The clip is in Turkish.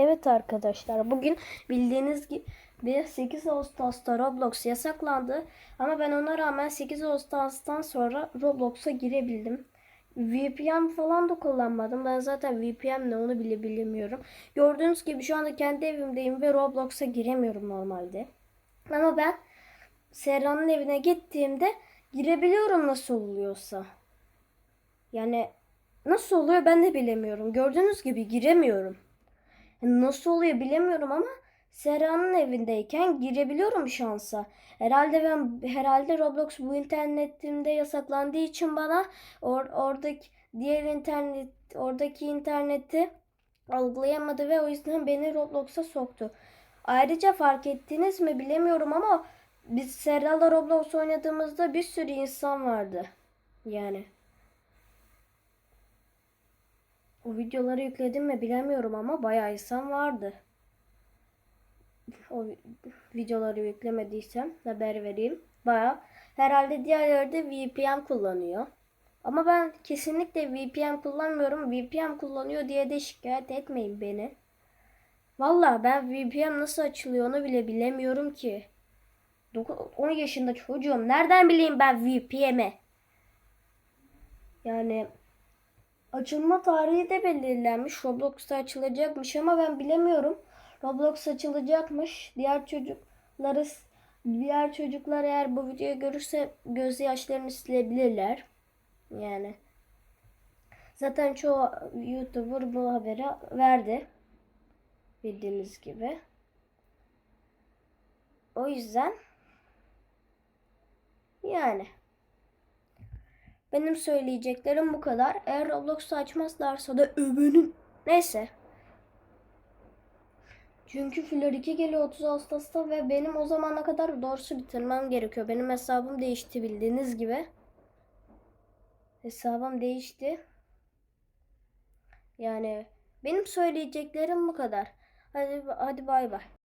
Evet arkadaşlar bugün bildiğiniz gibi 8 Ağustos'ta Roblox yasaklandı. Ama ben ona rağmen 8 Ağustos'tan sonra Roblox'a girebildim. VPN falan da kullanmadım. Ben zaten VPN ne onu bile bilemiyorum. Gördüğünüz gibi şu anda kendi evimdeyim ve Roblox'a giremiyorum normalde. Ama ben Serra'nın evine gittiğimde girebiliyorum nasıl oluyorsa. Yani nasıl oluyor ben de bilemiyorum. Gördüğünüz gibi giremiyorum. Yani Nasıl oluyor bilemiyorum ama Serra'nın evindeyken girebiliyorum şansa. Herhalde ben herhalde Roblox bu internetimde yasaklandığı için bana or, oradaki diğer internet oradaki interneti algılayamadı ve o yüzden beni Roblox'a soktu. Ayrıca fark ettiniz mi bilemiyorum ama biz Serra'la Roblox oynadığımızda bir sürü insan vardı. Yani. O videoları yükledim mi bilemiyorum ama bayağı insan vardı. O vi- videoları yüklemediysem haber vereyim. Bayağı. Herhalde diğerleri de VPN kullanıyor. Ama ben kesinlikle VPN kullanmıyorum. VPN kullanıyor diye de şikayet etmeyin beni. Valla ben VPN nasıl açılıyor onu bile bilemiyorum ki. 10 yaşında çocuğum. Nereden bileyim ben VPN'i? Yani Açılma tarihi de belirlenmiş. Roblox'ta açılacakmış ama ben bilemiyorum. Roblox açılacakmış. Diğer çocukları diğer çocuklar eğer bu videoyu görürse gözyaşlarını silebilirler. Yani zaten çoğu YouTuber bu haberi verdi. Bildiğiniz gibi. O yüzden yani benim söyleyeceklerim bu kadar. Eğer Roblox'u açmazlarsa da öbünün. Neyse. Çünkü Flör 2 geliyor 30 Ağustos'ta ve benim o zamana kadar doğrusu bitirmem gerekiyor. Benim hesabım değişti bildiğiniz gibi. Hesabım değişti. Yani benim söyleyeceklerim bu kadar. Hadi hadi bay bay.